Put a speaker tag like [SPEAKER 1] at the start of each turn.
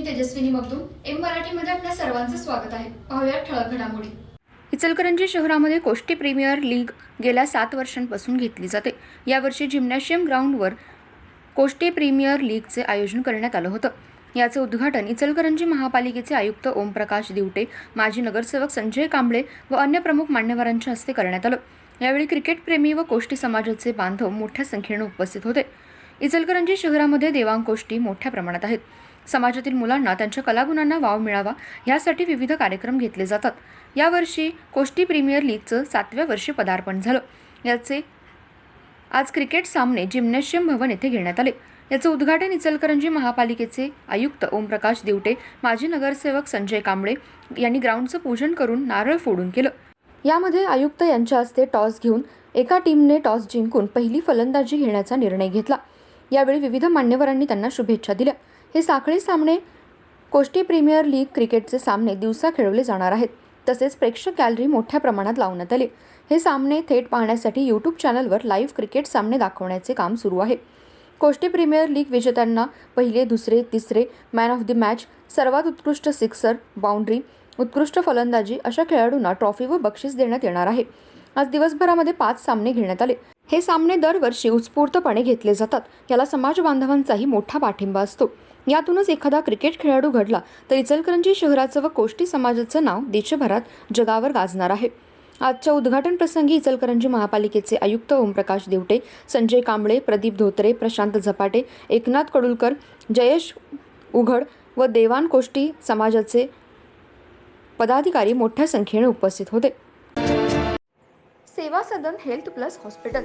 [SPEAKER 1] मी Tejaswini Magdum. M मराठीमध्ये आपल्या सर्वांचं स्वागत आहे. पाहूया ठळक घडामोडी.
[SPEAKER 2] इचलकरंजी शहरामध्ये कोष्टी प्रीमियर लीग गेल्या सात वर्षांपासून घेतली जाते. यावर्षी जिम्नॅशियम ग्राउंडवर कोष्टी प्रीमियर लीगचे आयोजन करण्यात आलं होतं. याचं उद्घाटन इचलकरंजी महापालिकेचे आयुक्त ओमप्रकाश दिवटे माजी नगरसेवक संजय कांबळे व अन्य प्रमुख मान्यवरांच्या हस्ते करण्यात आलं. यावेळी क्रिकेटप्रेमी व कोष्टी समाजाचे बांधव मोठ्या संख्येनं उपस्थित होते. इचलकरंजी शहरामध्ये देवांकोष्टी मोठ्या प्रमाणात आहेत. समाजातील मुलांना त्यांच्या कलागुणांना वाव मिळावा यासाठी विविध कार्यक्रम घेतले जातात. यावर्षी कोष्टी प्रीमियर लीगचं सातव्या वर्षी पदार्पण झालं. याचे आज क्रिकेट सामने जिम्नॅशियम भवन येथे घेण्यात आले. याचं उद्घाटन इचलकरंजी महापालिकेचे आयुक्त ओमप्रकाश दिवटे माजी नगरसेवक संजय कांबळे यांनी ग्राउंडचं पूजन करून नारळ फोडून केलं. यामध्ये आयुक्त यांच्या हस्ते टॉस घेऊन एका टीमने टॉस जिंकून पहिली फलंदाजी घेण्याचा निर्णय घेतला. यावेळी विविध मान्यवरांनी त्यांना शुभेच्छा दिल्या. हे साखळी सामने कोष्टी प्रीमियर लीग क्रिकेटचे सामने दिवसा खेळवले जाणार आहेत. तसेच प्रेक्षक गॅलरी मोठ्या प्रमाणात लावण्यात आली. हे सामने थेट पाहण्यासाठी यूट्यूब चॅनलवर लाईव्ह क्रिकेट सामने दाखवण्याचे काम सुरू आहे. कोष्टी प्रीमियर लीग विजेत्यांना पहिले दुसरे तिसरे मॅन ऑफ द मॅच सर्वात उत्कृष्ट सिक्सर बाउंड्री उत्कृष्ट फलंदाजी अशा खेळाडूंना ट्रॉफी व बक्षीस देण्यात येणार आहे. आज दिवसभरामध्ये पाच सामने घेण्यात आले. हे सामने दरवर्षी उत्स्फूर्तपणे घेतले जातात. याला समाज बांधवांचाही मोठा पाठिंबा असतो. यातूनच एखादा क्रिकेट खेळाडू घडला तर इचलकरंजी शहराचं व कोष्टी समाजाचं नाव देशभरात जगावर गाजणार आहे. आजच्या उद्घाटन प्रसंगी इचलकरंजी महापालिकेचे आयुक्त ओमप्रकाश देवटे संजय कांबळे प्रदीप धोत्रे प्रशांत झपाटे एकनाथ कडुलकर जयेश उघड व देवान कोष्टी समाजाचे पदाधिकारी मोठ्या संख्येने उपस्थित होते. Seva Sadan health plus hospital